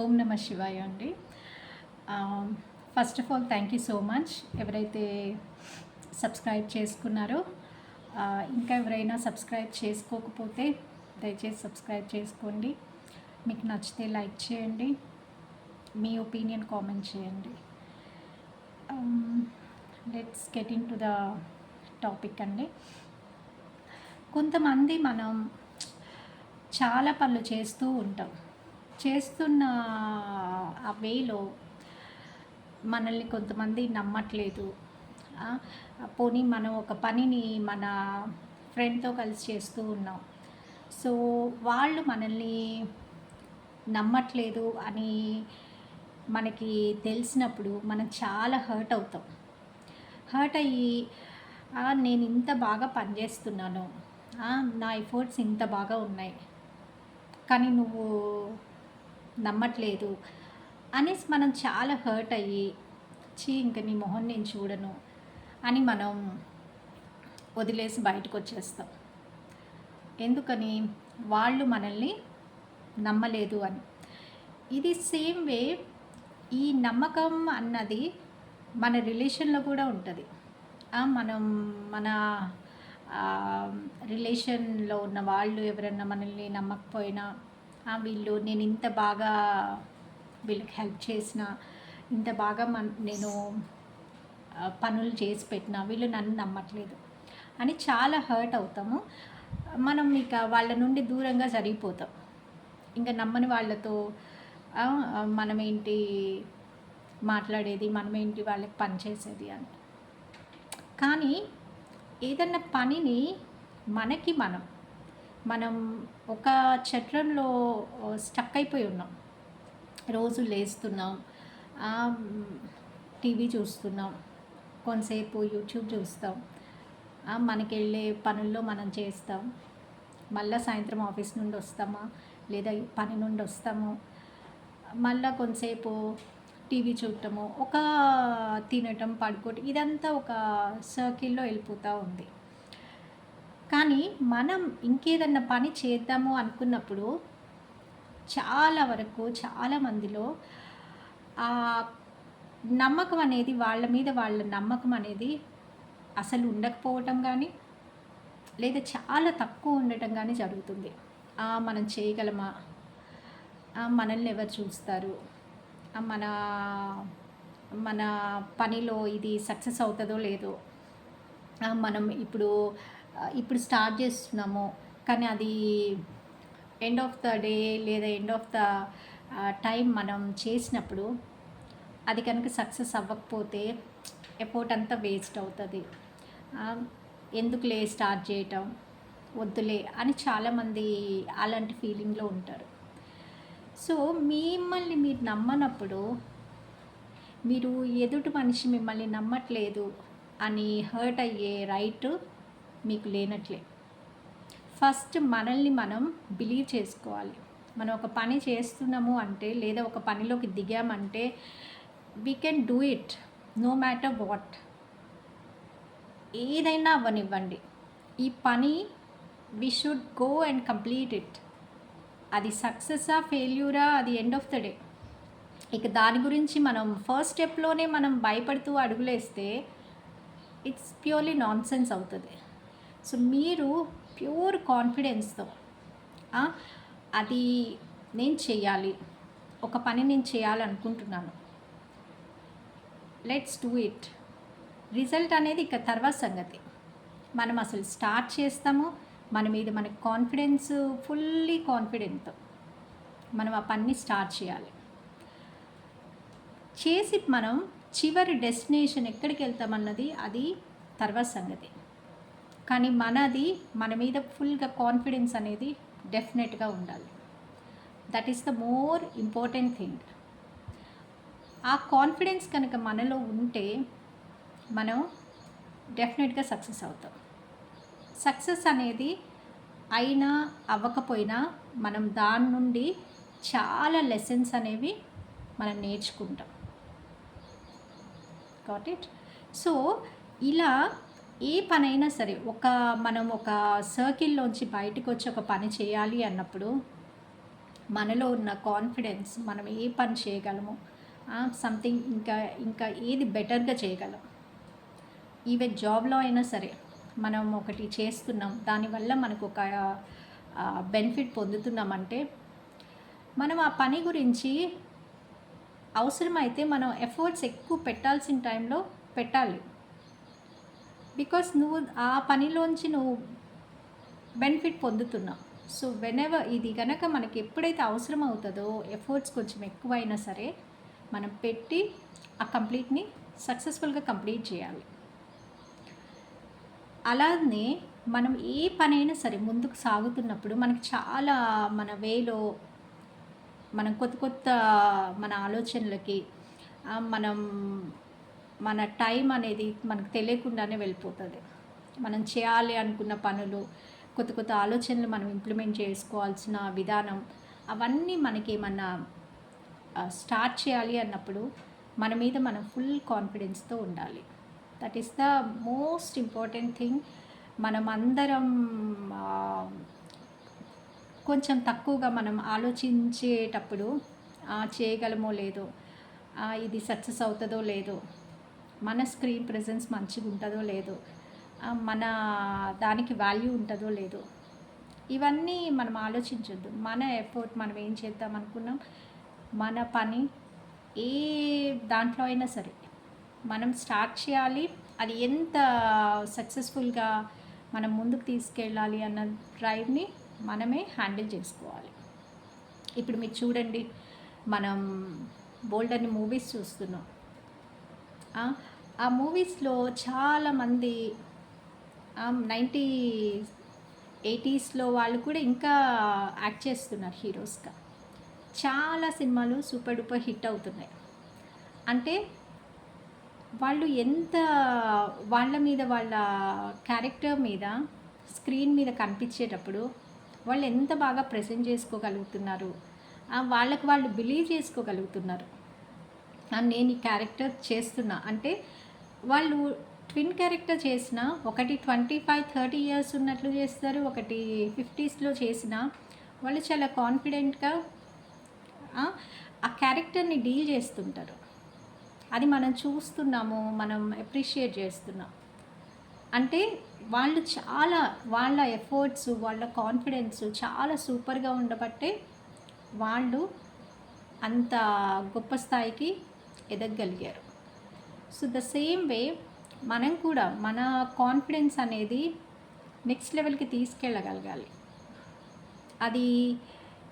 ఓం నమ శివాయ అండి. First of all thank you so much ఎవరైతే సబ్స్క్రైబ్ చేసుకున్నారో ఇంకా ఎవరైనా సబ్స్క్రైబ్ చేసుకోకపోతే దయచేసి సబ్స్క్రైబ్ చేసుకోండి. మీకు నచ్చితే లైక్ చేయండి. మీ ఒపీనియన్ కామెంట్ చేయండి. Let's get into the topic అండి. కొంతమంది మనం చాలా పనులు చేస్తూ ఉంటాం. చేస్తున్న ఆ వేలో మనల్ని కొంతమంది నమ్మట్లేదు. పోనీ మనం ఒక పనిని మన ఫ్రెండ్తో కలిసి చేస్తూ ఉన్నాం. సో వాళ్ళు మనల్ని నమ్మట్లేదు అని మనకి తెలిసినప్పుడు మనం చాలా హర్ట్ అవుతాం. హర్ట్ అయ్యి నేను ఇంత బాగా పనిచేస్తున్నాను. నా ఎఫర్ట్స్ ఇంత బాగా ఉన్నాయి. కానీ నువ్వు నమ్మట్లేదు. అనేసి మనం చాలా హర్ట్ అయ్యి చీ ఇంక నీ మొహం నేను చూడను అని మనం వదిలేసి బయటకు వచ్చేస్తాం ఎందుకని? వాళ్ళు మనల్ని నమ్మలేదు అని. ఇది సేమ్ వే ఈ నమ్మకం అన్నది మన రిలేషన్లో కూడా ఉంటుంది. మనం మన రిలేషన్లో ఉన్న వాళ్ళు ఎవరన్నా మనల్ని నమ్మకపోయినా వీళ్ళు నేను ఇంత బాగా వీళ్ళకి హెల్ప్ చేసిన ఇంత బాగా మన నేను పనులు చేసి పెట్టిన వీళ్ళు నన్ను నమ్మట్లేదు అని చాలా హర్ట్ అవుతాము. మనం ఇక వాళ్ళ నుండి దూరంగా జరిగిపోతాం. ఇంకా నమ్మని వాళ్ళతో మనమేంటి మనం ఏంటి మాట్లాడేది మనం ఏంటి వాళ్ళకి పని చేసేది అని. కానీ ఏదన్నా పనిని మనకి మనం మనం ఒక చట్రంలో స్టక్ అయిపోయి ఉన్నాం. రోజు లేస్తున్నాం. టీవీ చూస్తున్నాం. కొంతసేపు యూట్యూబ్ చూస్తాం. మనకి వెళ్ళే పనుల్లో మనం చేస్తాం. మళ్ళీ సాయంత్రం ఆఫీస్ నుండి వస్తామా? లేదా పని నుండి వస్తాము? మళ్ళీ కొంతసేపు టీవీ చూడటము ఒక తినటం పడుకోవటం ఇదంతా ఒక సర్కిల్లో వెళ్ళిపోతూ ఉంది. కానీ మనం ఇంకేదన్నా పని చేద్దాము అనుకున్నప్పుడు చాలా వరకు చాలా మందిలో ఆ నమ్మకం అనేది వాళ్ళ మీద వాళ్ళ నమ్మకం అనేది అసలు ఉండకపోవటం కానీ లేదా చాలా తక్కువ ఉండటం కానీ జరుగుతుంది. మనం చేయగలమా? మనల్ని ఎవరు చూస్తారు? మన మన పనిలో ఇది సక్సెస్ అవుతుందో లేదో? మనం ఇప్పుడు ఇప్పుడు స్టార్ట్ చేస్తున్నాము. కానీ అది ఎండ్ ఆఫ్ ద డే లేదా ఎండ్ ఆఫ్ ద టైం మనం చేసినప్పుడు అది కనుక సక్సెస్ అవ్వకపోతే ఎఫోర్ట్ అంతా వేస్ట్ అవుతుంది. ఎందుకులే స్టార్ట్ చేయటం? వద్దులే అని చాలామంది అలాంటి ఫీలింగ్లో ఉంటారు. సో మిమ్మల్ని మీరు నమ్మనప్పుడు మీరు ఎదుటి మనిషి మిమ్మల్ని నమ్మట్లేదు అని హర్ట్ అయ్యే రైట్ మీకు లేనట్లే. ఫస్ట్ మనల్ని మనం బిలీవ్ చేసుకోవాలి. మనం ఒక పని చేస్తున్నాము అంటే లేదా ఒక పనిలోకి దిగామంటే we can do it no matter what ఏదైనా అవ్వనివ్వండి. ఈ పని we should go and complete it అది సక్సెసా ఫెయిల్యూరా అది ఎండ్ ఆఫ్ ద డే ఇక దాని గురించి మనం ఫస్ట్ స్టెప్లోనే మనం భయపడుతూ అడుగులేస్తే ఇట్స్ ప్యూర్లీ నాన్ సెన్స్ అవుతుంది. సో మీరు ప్యూర్ కాన్ఫిడెన్స్తో అది నేను చేయాలి ఒక పని నేను చేయాలనుకుంటున్నాను. లెట్స్ డూ ఇట్ రిజల్ట్ అనేది ఇక తర్వాత సంగతి. మనం అసలు స్టార్ట్ చేస్తాము మన మీద మనకి కాన్ఫిడెన్స్ ఫుల్లీ కాన్ఫిడెంట్తో మనం ఆ పని స్టార్ట్ చేయాలి. చేసి మనం చివరి డెస్టినేషన్ ఎక్కడికి వెళ్తామన్నది అది తర్వాత సంగతి. కానీ మనది మన మీద ఫుల్గా కాన్ఫిడెన్స్ అనేది డెఫినెట్గా ఉండాలి. That is the more important thing ఆ కాన్ఫిడెన్స్ కనుక మనలో ఉంటే మనం డెఫినెట్గా సక్సెస్ అవుతాం. సక్సెస్ అనేది అయినా అవ్వకపోయినా మనం దాని నుండి చాలా లెసన్స్ అనేవి మనం నేర్చుకుంటాం. గాట్ ఇట్ సో ఇలా ఏ పనైనా సరే ఒక మనం ఒక సర్కిల్లోంచి బయటకు వచ్చి ఒక పని చేయాలి అన్నప్పుడు మనలో ఉన్న కాన్ఫిడెన్స్ మనం ఏ పని చేయగలము? సంథింగ్ ఇంకా ఇంకా ఏది బెటర్గా చేయగలం? ఈవెన్ జాబ్లో అయినా సరే మనం ఒకటి చేస్తున్నాం దానివల్ల మనకు ఒక బెనిఫిట్ పొందుతున్నామంటే మనం ఆ పని గురించి అవసరమైతే మనం ఎఫర్ట్స్ ఎక్కువ పెట్టాల్సిన టైంలో పెట్టాలి. బికాస్ నువ్వు ఆ పనిలోంచి నువ్వు బెనిఫిట్ పొందుతున్నావు. సో వెనెవర్ ఇది కనుక మనకి ఎప్పుడైతే అవసరం అవుతుందో ఎఫర్ట్స్ కొంచెం ఎక్కువైనా సరే మనం పెట్టి ఆ కంప్లీట్ని సక్సెస్ఫుల్గా కంప్లీట్ చేయాలి. అలానే మనం ఏ పనైనా సరే ముందుకు సాగుతున్నప్పుడు మనకి చాలా మన వేలో మనం కొత్త కొత్త మన ఆలోచనలకి మనం మన టైం అనేది మనకు తెలియకుండానే వెళ్ళిపోతుంది. మనం చేయాలి అనుకున్న పనులు కొత్త కొత్త ఆలోచనలు మనం ఇంప్లిమెంట్ చేసుకోవాల్సిన విధానం అవన్నీ మనకేమన్నా స్టార్ట్ చేయాలి అన్నప్పుడు మన మీద మనం ఫుల్ కాన్ఫిడెన్స్తో ఉండాలి. That is the most important thing మనం అందరం కొంచెం తక్కువగా మనం ఆలోచించేటప్పుడు చేయగలమో లేదో ఇది సక్సెస్ అవుతుందో లేదో మన స్క్రీన్ ప్రెజెన్స్ మంచిగా ఉంటుందో లేదో మన దానికి వాల్యూ ఉంటుందో లేదో ఇవన్నీ మనం ఆలోచించొద్దు. మన ఎఫర్ట్ మనం ఏం చేద్దాం అనుకున్నాం మన పని ఏ దాంట్లో అయినా సరే మనం స్టార్ట్ చేయాలి. అది ఎంత సక్సెస్ఫుల్గా మనం ముందుకు తీసుకెళ్ళాలి అన్న డ్రైవ్ని మనమే హ్యాండిల్ చేసుకోవాలి. ఇప్పుడు మీరు చూడండి మనం బోల్డ్ అన్ని మూవీస్ చూస్తున్నాం. ఆ, మూవీస్లో చాలామంది నైంటీ ఎయిటీస్లో వాళ్ళు కూడా ఇంకా యాక్ట్ చేస్తున్నారు హీరోస్గా. చాలా సినిమాలు సూపర్ డూపర్ హిట్ అవుతున్నాయి. అంటే వాళ్ళు ఎంత వాళ్ళ మీద వాళ్ళ క్యారెక్టర్ మీద స్క్రీన్ మీద కనిపించేటప్పుడు వాళ్ళు ఎంత బాగా ప్రజెంట్ చేసుకోగలుగుతున్నారు వాళ్ళకు వాళ్ళకి వాళ్ళు బిలీవ్ చేసుకోగలుగుతున్నారు. నేను ఈ క్యారెక్టర్ చేస్తున్నా. అంటే వాళ్ళు ట్విన్ క్యారెక్టర్ చేసిన ఒకటి ట్వంటీ ఫైవ్ థర్టీ ఇయర్స్ ఉన్నట్లు చేస్తారు ఒకటి ఫిఫ్టీస్లో చేసిన వాళ్ళు చాలా కాన్ఫిడెంట్గా ఆ, క్యారెక్టర్ని డీల్ చేస్తుంటారు. అది మనం చూస్తున్నాము మనం అప్రిషియేట్ చేస్తున్నాం. అంటే వాళ్ళు చాలా వాళ్ళ ఎఫర్ట్స్ వాళ్ళ కాన్ఫిడెన్స్ చాలా సూపర్గా ఉండబట్టే వాళ్ళు అంత గొప్ప స్థాయికి ఎదగగలిగారు సో ద సేమ్ వే మనం కూడా మన కాన్ఫిడెన్స్ అనేది నెక్స్ట్ లెవెల్కి తీసుకెళ్ళగలగాలి. అది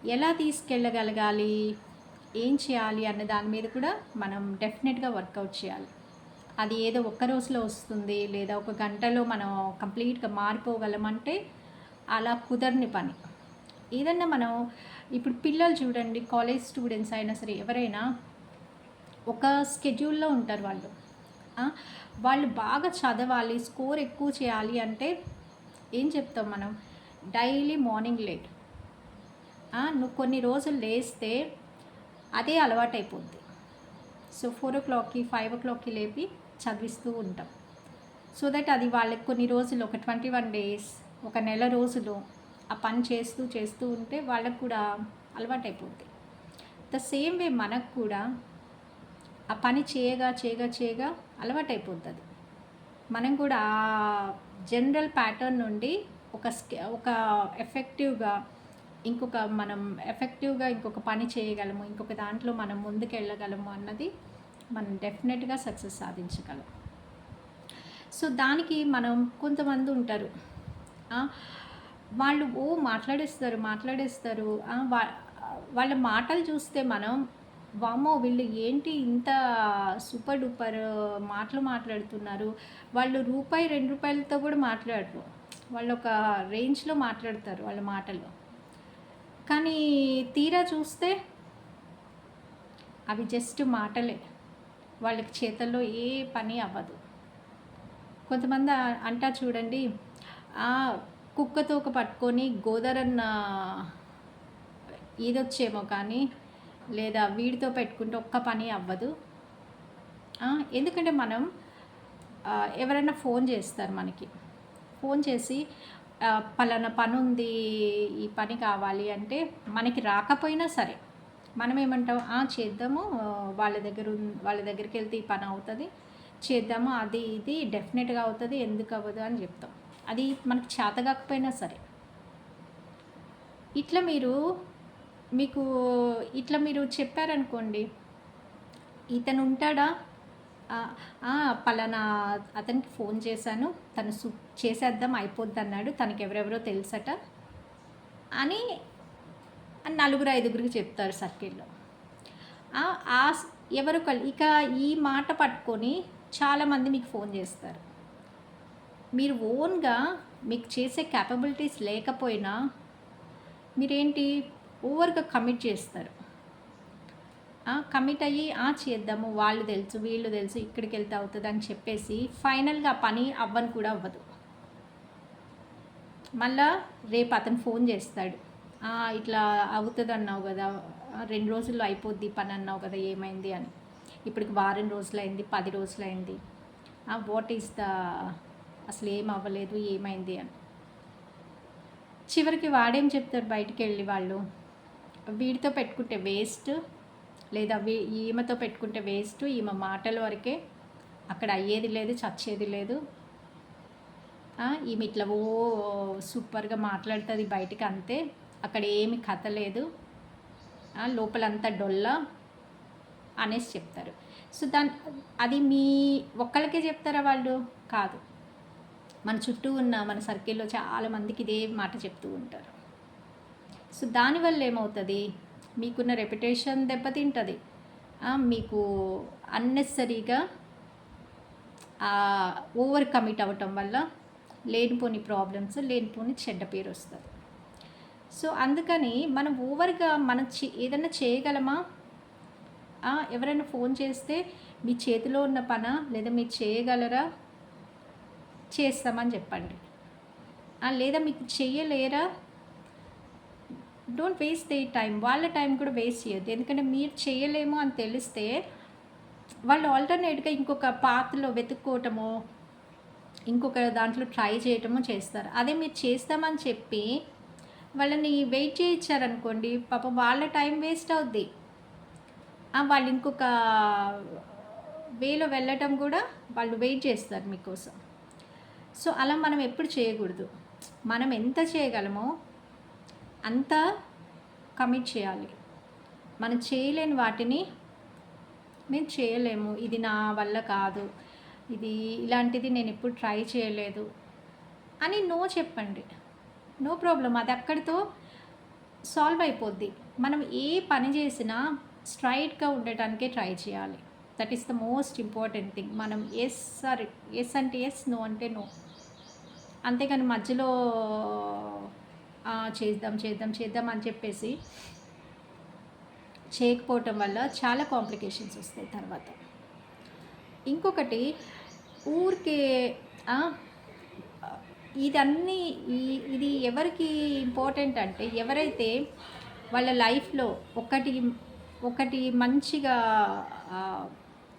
ఎలా తీసుకెళ్ళగలగాలి? ఏం చేయాలి? అన్న దాని మీద కూడా మనం డెఫినెట్గా వర్కౌట్ చేయాలి. అది ఏదో ఒక్క రోజులో వస్తుంది లేదా ఒక గంటలో మనం కంప్లీట్గా మారిపోగలమంటే అలా కుదరని పని. ఏదన్నా మనం ఇప్పుడు పిల్లలు చూడండి కాలేజ్ స్టూడెంట్స్ అయినా సరే ఎవరైనా ఒక స్కెడ్యూల్లో ఉంటారు వాళ్ళు. వాళ్ళు బాగా చదవాలి స్కోర్ ఎక్కువ చేయాలి అంటే ఏం చెప్తాం మనం? డైలీ మార్నింగ్ లేట్ నువ్వు కొన్ని రోజులు లేస్తే అదే అలవాటైపోద్ది. సో ఫోర్ ఓ క్లాక్కి ఫైవ్ ఓ క్లాక్కి లేపి చదివిస్తూ ఉంటాం. సో దట్ అది వాళ్ళకి కొన్ని రోజులు ఒక ట్వంటీ వన్ డేస్ ఒక నెల రోజులు ఆ పని చేస్తూ చేస్తూ ఉంటే వాళ్ళకు కూడా అలవాటైపోద్ది. ద సేమ్ వే మనకు కూడా ఆ పని చేయగా చేయగా చేయగా అలవాటైపోతుంది. మనం కూడా ఆ జనరల్ ప్యాటర్న్ నుండి ఒక స్కే ఒక ఎఫెక్టివ్గా ఇంకొక మనం ఎఫెక్టివ్గా ఇంకొక పని చేయగలము ఇంకొక దాంట్లో మనం ముందుకెళ్ళగలము అన్నది మనం డెఫినెట్గా సక్సెస్ సాధించగలం. సో దానికి మనం కొంతమంది ఉంటారు. వాళ్ళు ఓ మాట్లాడేస్తారు మాట్లాడేస్తారు వా- వాళ్ళ మాటలు చూస్తే మనం వామో వీళ్ళు ఏంటి ఇంత సూపర్ డూపర్ మాటలు మాట్లాడుతున్నారు? వాళ్ళు రూపాయి రెండు రూపాయలతో కూడా మాట్లాడరు. వాళ్ళు ఒక రేంజ్లో మాట్లాడతారు వాళ్ళ మాటలు. కానీ తీరా చూస్తే అవి జస్ట్ మాటలే. వాళ్ళకి చేతల్లో ఏ పని అవ్వదు. కొంతమంది అంటా చూడండి ఆ కుక్కతోక పట్టుకొని గోదరన్న ఈదొచ్చేమో కానీ లేదా వీడితో పెట్టుకుంటే ఒక్క పని అవ్వదు. ఎందుకంటే మనం ఎవరైనా ఫోన్ చేస్తారు మనకి. ఫోన్ చేసి పలానా పని ఉంది ఈ పని కావాలి అంటే మనకి రాకపోయినా సరే మనం ఏమంటాం "ఆ, చేద్దాము వాళ్ళ దగ్గర వాళ్ళ దగ్గరికి వెళ్తే ఈ పని అవుతుంది చేద్దాము అది ఇది డెఫినెట్గా అవుతుంది ఎందుకు అవ్వదు అని చెప్తాం. అది మనకి చేత కాకపోయినా సరే. ఇట్లా మీరు మీకు ఇట్లా మీరు చెప్పారనుకోండి ఇతను ఉంటాడా? పలానా అతనికి ఫోన్ చేశాను తను సు చేసేద్దాం అయిపోద్ది అన్నాడు తనకి ఎవరెవరో తెలుసట అని నలుగురు ఐదుగురికి చెప్తారు సర్కిల్లో. ఆ ఆ ఎవరు ఇక ఈ మాట పట్టుకొని చాలామంది మీకు ఫోన్ చేస్తారు. మీరు ఓన్గా మీకు చేసే క్యాపబిలిటీస్ లేకపోయినా మీరేంటి ఓవర్గా కమిట్ చేస్తారు. కమిట్ అయ్యి "ఆ, చేద్దాము వాళ్ళు తెలుసు వీళ్ళు తెలుసు ఇక్కడికి వెళ్తే అవుతుంది అని చెప్పేసి ఫైనల్గా పని అవ్వని కూడా అవ్వదు. మళ్ళా రేపు అతను ఫోన్ చేస్తాడు. ఇట్లా అవుతుంది అన్నావు కదా రెండు రోజుల్లో అయిపోద్ది పని అన్నావు కదా ఏమైంది అని. ఇప్పటికి వారం రోజులైంది పది రోజులైంది. వాట్ ఈస్ ద అసలు ఏం అవ్వలేదు ఏమైంది అని. చివరికి వాడేం చెప్తారు బయటికి వెళ్ళి వాళ్ళు? వీడితో పెట్టుకుంటే వేస్ట్ లేదా వీ ఈమెతో పెట్టుకుంటే వేస్ట్ ఈమె మాటల వరకే అక్కడ అయ్యేది లేదు చచ్చేది లేదు. ఈమె ఇట్లా ఓ సూపర్గా మాట్లాడుతుంది బయటికి అంతే. అక్కడ ఏమి కథ లేదు. లోపలంతా డొల్ల అనేసి చెప్తారు. సో దాని అది మీ ఒక్కళ్ళకే చెప్తారా వాళ్ళు? కాదు. మన చుట్టూ ఉన్న మన సర్కిల్లో చాలామందికి ఇదే మాట చెప్తూ ఉంటారు. సో దానివల్ల ఏమవుతుంది? మీకున్న రెప్యుటేషన్ దెబ్బతింటుంది. మీకు అన్నెసరీగా ఓవర్ కమిట్ అవ్వటం వల్ల లేనిపోని ప్రాబ్లమ్స్ లేనిపోని చెడ్డ పేరు వస్తుంది సో అందుకని మనం ఓవర్గా మనం ఏదైనా చేయగలమా? ఎవరైనా ఫోన్ చేస్తే మీ చేతిలో ఉన్న పన లేదా మీరు చేయగలరా? చేస్తామని చెప్పండి. లేదా మీకు చేయలేరా? డోంట్ వేస్ట్ దే టైం వాళ్ళ టైం కూడా వేస్ట్ చేయొద్దు. ఎందుకంటే మీరు చేయలేము అని తెలిస్తే వాళ్ళు ఆల్టర్నేట్గా ఇంకొక పాత్రలో వెతుక్కోవటమో ఇంకొక దాంట్లో ట్రై చేయటమో చేస్తారు. అదే మీరు చేస్తామని చెప్పి వాళ్ళని వెయిట్ చేయించారనుకోండి పాపం వాళ్ళ టైం వేస్ట్ అవుద్ది. వాళ్ళు ఇంకొక వేలో వెళ్ళటం కూడా వాళ్ళు వెయిట్ చేస్తారు మీకోసం. సో అలా మనం ఎప్పుడు చేయకూడదు. మనం ఎంత చేయగలమో అంతా కమిట్ చేయాలి. మనం చేయలేని వాటిని మేము చేయలేము. ఇది నా వల్ల కాదు. ఇది ఇలాంటిది నేను ఎప్పుడు ట్రై చేయలేదు అని నో చెప్పండి. నో ప్రాబ్లం అది అక్కడితో సాల్వ్ అయిపోద్ది. మనం ఏ పని చేసినా స్ట్రైట్గా ఉండటానికే ట్రై చేయాలి. That is the most important thing మనం ఎస్ సార్ ఎస్ అంటే ఎస్ నో అంటే నో అంతేకాని మధ్యలో చేద్దాం చేద్దాం చేద్దాం అని చెప్పేసి చేయకపోవటం వల్ల చాలా కాంప్లికేషన్స్ వస్తాయి తర్వాత. ఇంకొకటి ఊరికే ఇదన్నీ ఈ- ఇది ఎవరికి ఇంపార్టెంట్ అంటే ఎవరైతే వాళ్ళ లైఫ్లో ఒకటి ఒకటి మంచిగా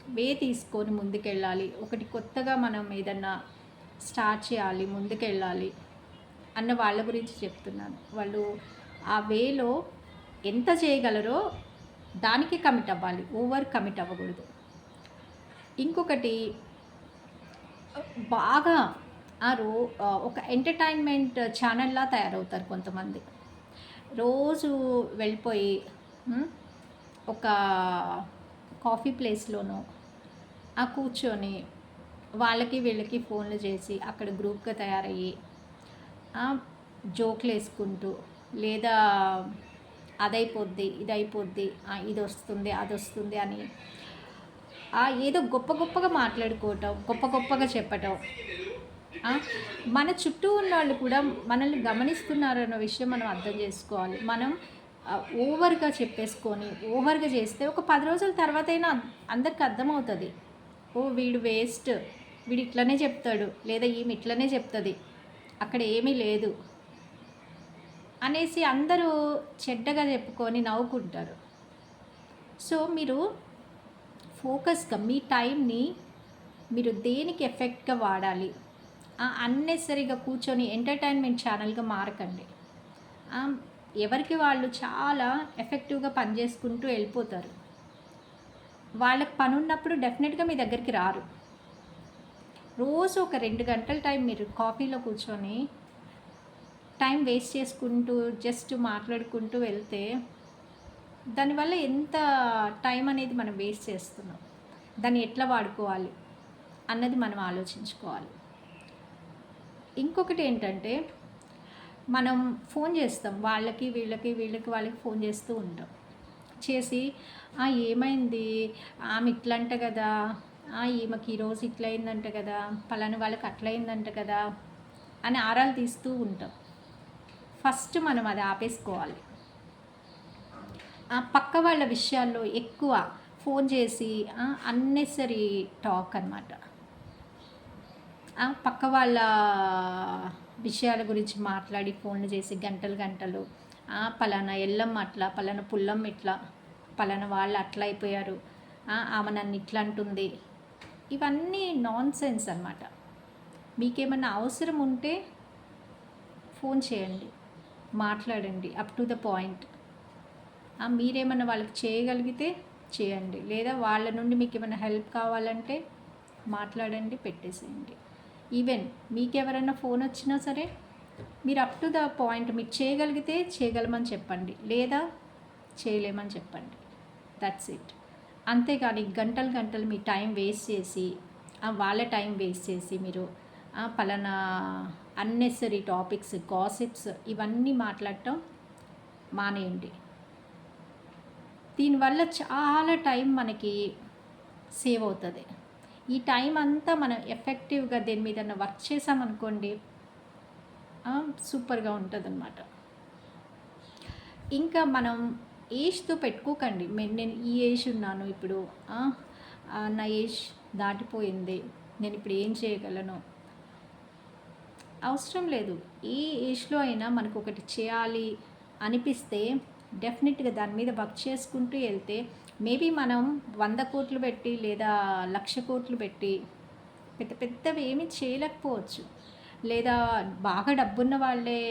వే తీసుకొని ముందుకెళ్ళాలి ఒకటి కొత్తగా మనం ఏదన్నా స్టార్ట్ చేయాలి ముందుకెళ్ళాలి అన్న వాళ్ళ గురించి చెప్తున్నాను. వాళ్ళు ఆ వేలో ఎంత చేయగలరో దానికి కమిట్ అవ్వాలి. ఓవర్ కమిట్ అవ్వకూడదు. ఇంకొకటి బాగా ఆ రో ఒక ఎంటర్టైన్మెంట్ ఛానల్లా తయారవుతారు కొంతమంది. రోజు వెళ్ళిపోయి ఒక కాఫీ ప్లేస్లోనో ఆ కూర్చొని వాళ్ళకి వీళ్ళకి ఫోన్లు చేసి అక్కడ గ్రూప్గా తయారయ్యి జోకులు వేసుకుంటూ లేదా అదైపోద్ది ఇది ఇది వస్తుంది అది వస్తుంది అని ఏదో గొప్ప గొప్పగా మాట్లాడుకోవటం గొప్ప గొప్పగా చెప్పటం. మన చుట్టూ ఉన్న వాళ్ళు కూడా మనల్ని గమనిస్తున్నారు అన్న విషయం మనం అర్థం చేసుకోవాలి. మనం ఓవర్గా చెప్పేసుకొని ఓవర్గా చేస్తే ఒక పది రోజుల తర్వాత అయినా అందరికి అర్థమవుతుంది. ఓ వీడు వేస్ట్ వీడు ఇట్లనే చెప్తాడు లేదా ఈమె ఇట్లనే చెప్తుంది. అక్కడ ఏమీ లేదు అనేసి అందరూ చెడ్డగా చెప్పుకొని నవ్వుకుంటారు. సో మీరు ఫోకస్గా మీ టైంని మీరు దేనికి ఎఫెక్ట్గా వాడాలి? అన్నెసరిగా కూర్చొని ఎంటర్టైన్మెంట్ ఛానల్గా మారకండి. ఎవరికి వాళ్ళు చాలా ఎఫెక్టివ్గా పనిచేసుకుంటూ వెళ్ళిపోతారు. వాళ్ళకి పని ఉన్నప్పుడు డెఫినెట్గా మీ దగ్గరికి రారు. రోజు ఒక రెండు గంటల టైం మీరు కాఫీలో కూర్చొని టైం వేస్ట్ చేసుకుంటూ జస్ట్ మాట్లాడుకుంటూ వెళ్తే దానివల్ల ఎంత టైం అనేది మనం వేస్ట్ చేస్తున్నాం? దాన్ని ఎట్లా వాడుకోవాలి అన్నది మనం ఆలోచించుకోవాలి. ఇంకొకటి ఏంటంటే మనం ఫోన్ చేస్తాం. వాళ్ళకి వీళ్ళకి వీళ్ళకి వాళ్ళకి ఫోన్ చేస్తూ ఉంటాం. చేసి ఏమైంది? ఆమె ఇట్లంట కదా. ఈమెకి ఈరోజు ఇట్లయిందంట కదా పలాని వాళ్ళకి అట్లయిందంట కదా అని ఆరాలు తీస్తూ ఉంటాం. ఫస్ట్ మనం అది ఆపేసుకోవాలి. ఆ పక్క వాళ్ళ విషయాల్లో ఎక్కువ ఫోన్ చేసి అన్నెసరీ టాక్ అనమాట పక్క వాళ్ళ విషయాల గురించి మాట్లాడి ఫోన్లు చేసి గంటలు గంటలు పలానా ఎల్లమ్మ అట్లా పలానా పుల్లమ్మ ఇట్లా పలానా వాళ్ళు అట్లా అయిపోయారు. ఆమె నన్ను ఇట్లా అంటుంది. ఇవన్నీ నాన్ సెన్స్ అనమాట మీకేమన్నా అవసరం ఉంటే ఫోన్ చేయండి మాట్లాడండి అప్ టు ద పాయింట్ మీరేమన్నా వాళ్ళకి చేయగలిగితే చేయండి. లేదా వాళ్ళ నుండి మీకు ఏమైనా హెల్ప్ కావాలంటే మాట్లాడండి పెట్టేసేయండి. ఈవెన్ మీకు ఎవరైనా ఫోన్ వచ్చినా సరే మీరు అప్ టు ద పాయింట్ మీరు చేయగలిగితే చేయగలమని చెప్పండి. లేదా చేయలేమని చెప్పండి. దట్స్ ఇట్ అంతేగాని గంటలు గంటలు మీ టైం వేస్ట్ చేసి వాళ్ళ టైం వేస్ట్ చేసి మీరు పలానా అన్నెసరీ టాపిక్స్ గాసిప్స్ ఇవన్నీ మాట్లాడటం మానేయండి. దీనివల్ల చాలా టైం మనకి సేవ్ అవుతుంది. ఈ టైం అంతా మనం ఎఫెక్టివ్గా దేని మీద వర్క్ చేసామనుకోండి సూపర్గా ఉంటుంది అన్నమాట ఇంకా మనం ఏజ్తో పెట్టుకోకండి. నేను ఈ ఏజ్ ఉన్నాను ఇప్పుడు నా ఏజ్ దాటిపోయింది. నేను ఇప్పుడు ఏం చేయగలను? అవసరం లేదు. ఏ ఏజ్లో అయినా మనకు ఒకటి చేయాలి అనిపిస్తే డెఫినెట్గా దాని మీద వర్క్ చేసుకుంటూ వెళ్తే మేబీ మనం వంద కోట్లు పెట్టి లేదా లక్ష కోట్లు పెట్టి పెద్ద పెద్దవి ఏమీ చేయలేకపోవచ్చు. లేదా బాగా డబ్బున్న వాళ్ళే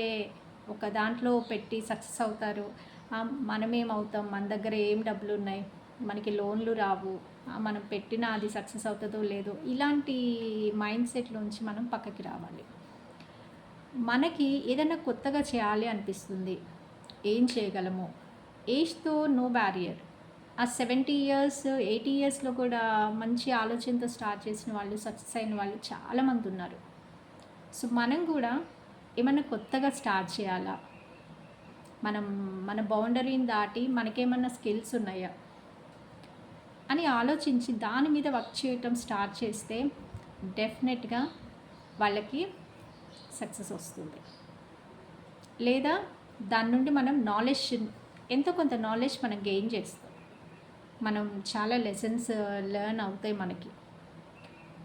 ఒక దాంట్లో పెట్టి సక్సెస్ అవుతారు. మనమేమవుతాం? మన దగ్గర ఏం డబ్బులు ఉన్నాయి మనకి లోన్లు రావు. మనం పెట్టిన అది సక్సెస్ అవుతుందో లేదో ఇలాంటి మైండ్ సెట్లోంచి మనం పక్కకి రావాలి. మనకి ఏదైనా కొత్తగా చేయాలి అనిపిస్తుంది. ఏం చేయగలము? ఏజ్తో నో బ్యారియర్ ఆ సెవెంటీ ఇయర్స్ ఎయిటీ ఇయర్స్లో కూడా మంచి ఆలోచనతో స్టార్ట్ చేసిన వాళ్ళు సక్సెస్ అయిన వాళ్ళు చాలామంది ఉన్నారు. సో మనం కూడా ఏమైనా కొత్తగా స్టార్ట్ చేయాలా? మనం మన బౌండరీని దాటి మనకేమన్నా స్కిల్స్ ఉన్నాయా? అని ఆలోచించి దాని మీద వర్క్ చేయటం స్టార్ట్ చేస్తే డెఫినెట్గా వాళ్ళకి సక్సెస్ వస్తుంది. లేదా దాని నుండి మనం నాలెడ్జ్ ఎంతో కొంత నాలెడ్జ్ మనం గెయిన్ చేస్తాం. మనం చాలా లెసన్స్ uh, లెర్న్ అవుతాయి మనకి.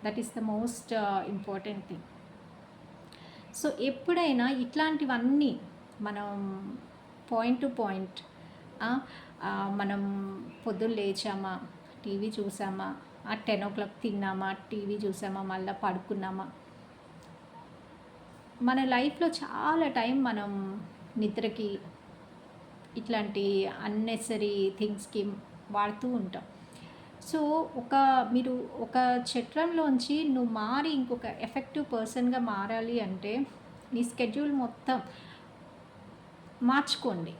That is the most uh, important thing. So ఎప్పుడైనా ఇట్లాంటివన్నీ మనం పాయింట్ టు పాయింట్. మనం పొద్దున్న లేచామా టీవీ చూసామా ఆ టెన్ ఓ క్లాక్ తిన్నామా టీవీ చూసామా మళ్ళీ పడుకున్నామా? మన లైఫ్లో చాలా టైం మనం నిద్రకి ఇట్లాంటి అన్నెసరీ థింగ్స్కి వాడుతూ ఉంటాం. సో ఒక మీరు ఒక చట్రంలోంచి నువ్వు మారి ఇంకొక ఎఫెక్టివ్ పర్సన్గా మారాలి అంటే నీ స్కెడ్యూల్ మొత్తం మార్చుకోండి.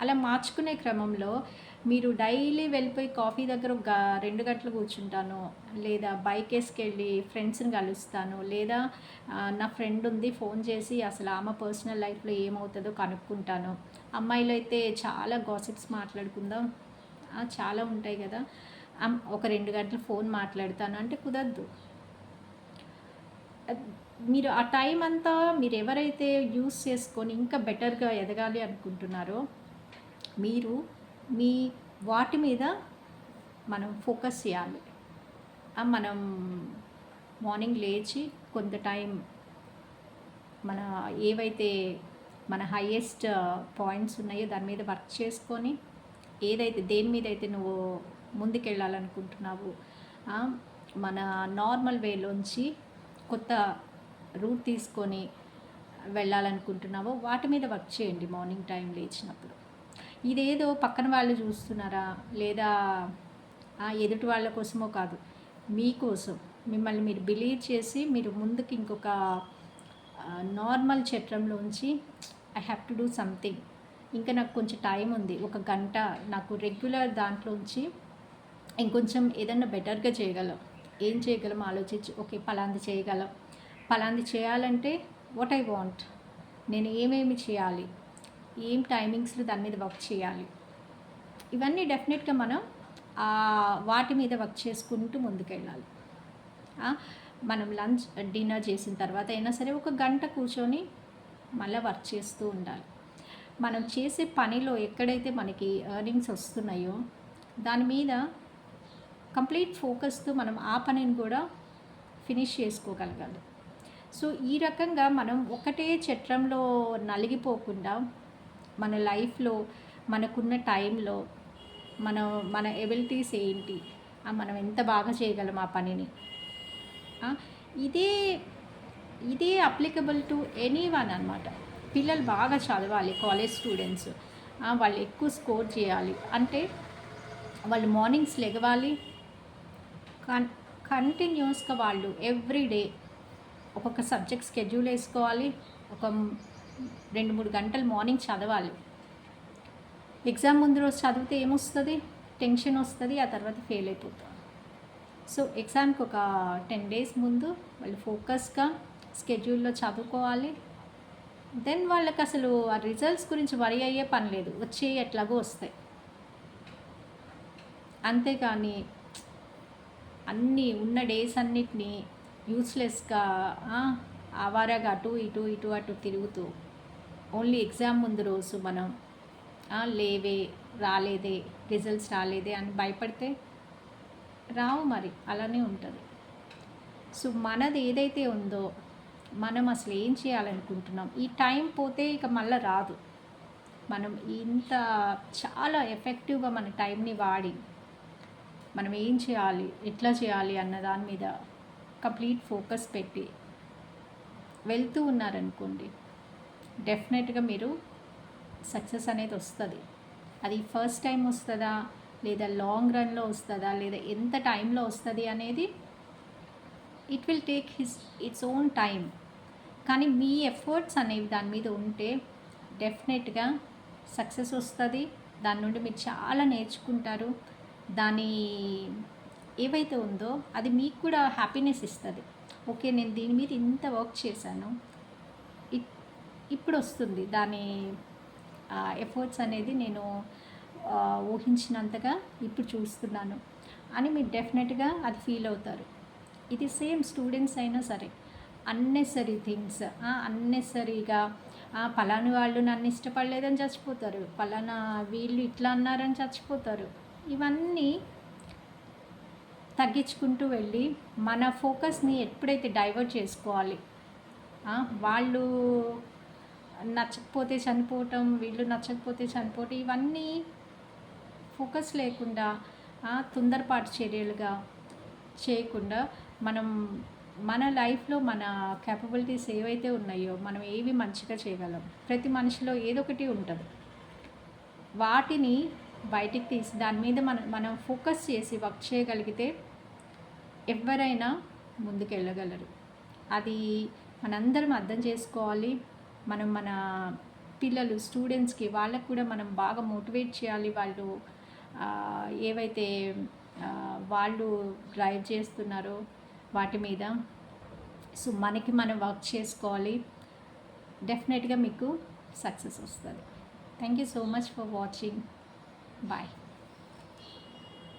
అలా మార్చుకునే క్రమంలో మీరు డైలీ వెళ్ళిపోయి కాఫీ దగ్గర ఒక రెండు గంటలు కూర్చుంటాను లేదా బైక్ వేసుకెళ్ళి ఫ్రెండ్స్ని కలుస్తాను లేదా నా ఫ్రెండ్ ఉంది ఫోన్ చేసి అసలు ఆమె పర్సనల్ లైఫ్లో ఏమవుతుందో కనుక్కుంటాను. అమ్మాయిలు అయితే చాలా గాసిప్స్ మాట్లాడుకుందాం. చాలా ఉంటాయి కదా. ఒక రెండు గంటలు ఫోన్ మాట్లాడతాను. అంటే కుదరదు. మీరు ఆ టైం అంతా మీరు ఎవరైతే యూస్ చేసుకొని ఇంకా బెటర్గా ఎదగాలి అనుకుంటున్నారో మీరు మీ వాటి మీద మనం ఫోకస్ చేయాలి. మనం మార్నింగ్ లేచి కొంత టైం మన ఏవైతే మన హైయెస్ట్ పాయింట్స్ ఉన్నాయో దాని మీద వర్క్ చేసుకొని ఏదైతే దేని మీద అయితే నువ్వు ముందుకెళ్ళాలనుకుంటున్నావు మన నార్మల్ వేలోంచి కొత్త రూట్ తీసుకొని వెళ్ళాలనుకుంటున్నావో వాటి మీద వర్క్ చేయండి మార్నింగ్ టైం లేచినప్పుడు. ఇదేదో పక్కన వాళ్ళు చూస్తున్నారా? లేదా ఆ ఎదుటి వాళ్ళ కోసమో కాదు మీకోసం మిమ్మల్ని మీరు బిలీవ్ చేసి మీరు ముందుకు ఇంకొక normal చట్రంలోంచి I have to do something ఇంకా నాకు కొంచెం టైం ఉంది. ఒక గంట నాకు రెగ్యులర్ దాంట్లోంచి ఇంకొంచెం ఏదన్నా బెటర్గా చేయగలం. ఏం చేయగలం? ఆలోచించి ఓకే పలాంది చేయగలం. పలాంది చేయాలంటే వాట్ ఐ వాంట్ నేను ఏమేమి చేయాలి? ఏం టైమింగ్స్లో దాని మీద వర్క్ చేయాలి? ఇవన్నీ డెఫినెట్గా మనం వాటి మీద వర్క్ చేసుకుంటూ ముందుకెళ్ళాలి. మనం లంచ్ డిన్నర్ చేసిన తర్వాత అయినా సరే ఒక గంట కూర్చొని మళ్ళీ వర్క్ చేస్తూ ఉండాలి. మనం చేసే పనిలో ఎక్కడైతే మనకి ఎర్నింగ్స్ వస్తున్నాయో దాని మీద కంప్లీట్ ఫోకస్తో మనం ఆ పనిని కూడా ఫినిష్ చేసుకోగలగాలి. సో ఈ రకంగా మనం ఒకటే చట్రంలో నలిగిపోకుండా మన లైఫ్లో మనకున్న టైంలో మన మన ఎబిలిటీస్ ఏంటి? మనం ఎంత బాగా చేయగలం ఆ పనిని? ఇదే ఇదే అప్లికబుల్ టు ఎనీ వన్ అనమాట పిల్లలు బాగా చదవాలి కాలేజ్ స్టూడెంట్స్ వాళ్ళు ఎక్కువ స్కోర్ చేయాలి. అంటే వాళ్ళు మార్నింగ్స్ లెగవాలి. కన్ కంటిన్యూస్గా వాళ్ళు ఎవ్రీడే ఒక్కొక్క సబ్జెక్ట్ స్కెడ్యూల్ వేసుకోవాలి. ఒక రెండు మూడు గంటలు మార్నింగ్ చదవాలి. ఎగ్జామ్ ముందు రోజు చదివితే ఏమొస్తుంది? టెన్షన్ వస్తుంది ఆ తర్వాత ఫెయిల్ అయిపోతాం. సో ఎగ్జామ్కి ఒక టెన్ డేస్ ముందు వాళ్ళు ఫోకస్గా స్కెడ్యూల్లో చదువుకోవాలి. దెన్ వాళ్ళకి అసలు ఆ రిజల్ట్స్ గురించి వరి అయ్యే పని లేదు. వచ్చే ఎట్లాగో వస్తాయి. అంతేకాని అన్నీ ఉన్న డేస్ అన్నిటినీ యూస్లెస్గా ఆవారాగా అటు ఇటు ఇటు అటు తిరుగుతూ ఓన్లీ ఎగ్జామ్ ముందు రోజు మనం లేవే రాలేదే రిజల్ట్స్ రాలేదే అని భయపడితే రావు మరి అలానే ఉంటుంది. సో మనది ఏదైతే ఉందో మనం అసలు ఏం చేయాలనుకుంటున్నాం? ఈ టైం పోతే ఇక మళ్ళీ రాదు. మనం ఇంత చాలా ఎఫెక్టివ్గా మన టైంని వాడి మనం ఏం చేయాలి ఎట్లా చేయాలి అన్న దాని మీద కంప్లీట్ ఫోకస్ పెట్టి వెళ్తూ ఉన్నారనుకోండి డెఫినెట్గా మీరు సక్సెస్ అనేది వస్తుంది. అది ఫస్ట్ టైం వస్తుందా లేదా లాంగ్ రన్లో వస్తుందా లేదా ఎంత టైంలో వస్తుంది అనేది it will take his its own time. కానీ మీ ఎఫర్ట్స్ అనేవి దాని మీద ఉంటే డెఫినెట్గా సక్సెస్ వస్తుంది. దాని నుండి మీరు చాలా నేర్చుకుంటారు. దాని ఏవైతే ఉందో అది మీకు కూడా హ్యాపీనెస్ ఇస్తుంది. ఓకే నేను దీని మీద ఇంత వర్క్ చేశాను. ఇప్పుడు వస్తుంది దాని ఎఫర్ట్స్ అనేది నేను ఊహించినంతగా ఇప్పుడు చూస్తున్నాను. అని మీరు డెఫినెట్గా అది ఫీల్ అవుతారు. ఇది సేమ్ స్టూడెంట్స్ అయినా సరే అన్నెసరీ థింగ్స్ అన్నెసరీగా పలాని వాళ్ళు నన్ను ఇష్టపడలేదని చచ్చిపోతారు. పలానా వీళ్ళు ఇట్లా అన్నారని చచ్చిపోతారు. ఇవన్నీ తగ్గించుకుంటూ వెళ్ళి మన ఫోకస్ని ఎప్పుడైతే డైవర్ట్ చేసుకోవాలి వాళ్ళు నచ్చకపోతే చనిపోవటం వీళ్ళు నచ్చకపోతే చనిపోవటం ఇవన్నీ ఫోకస్ లేకుండా తొందరపాటు చర్యలుగా చేయకుండా మనం మన లైఫ్లో మన క్యాపబిలిటీస్ ఏవైతే ఉన్నాయో మనం ఏవి మంచిగా చేయగలం. ప్రతి మనిషిలో ఏదో ఒకటి ఉంటుంది. వాటిని బయటికి తీసి దాని మీద మనం మనం ఫోకస్ చేసి వర్క్ చేయగలిగితే ఎవరైనా ముందుకు వెళ్ళగలరు అది మనందరం అర్థం చేసుకోవాలి. మనం మన పిల్లలు స్టూడెంట్స్కి వాళ్ళకు కూడా మనం బాగా మోటివేట్ చేయాలి. వాళ్ళు ఏవైతే వాళ్ళు డ్రైవ్ చేస్తున్నారో వాటి మీద. సో మనకి మనం వర్క్ చేసుకోవాలి. డెఫినెట్గా మీకు సక్సెస్ వస్తుంది. Thank you so much for watching. Bye.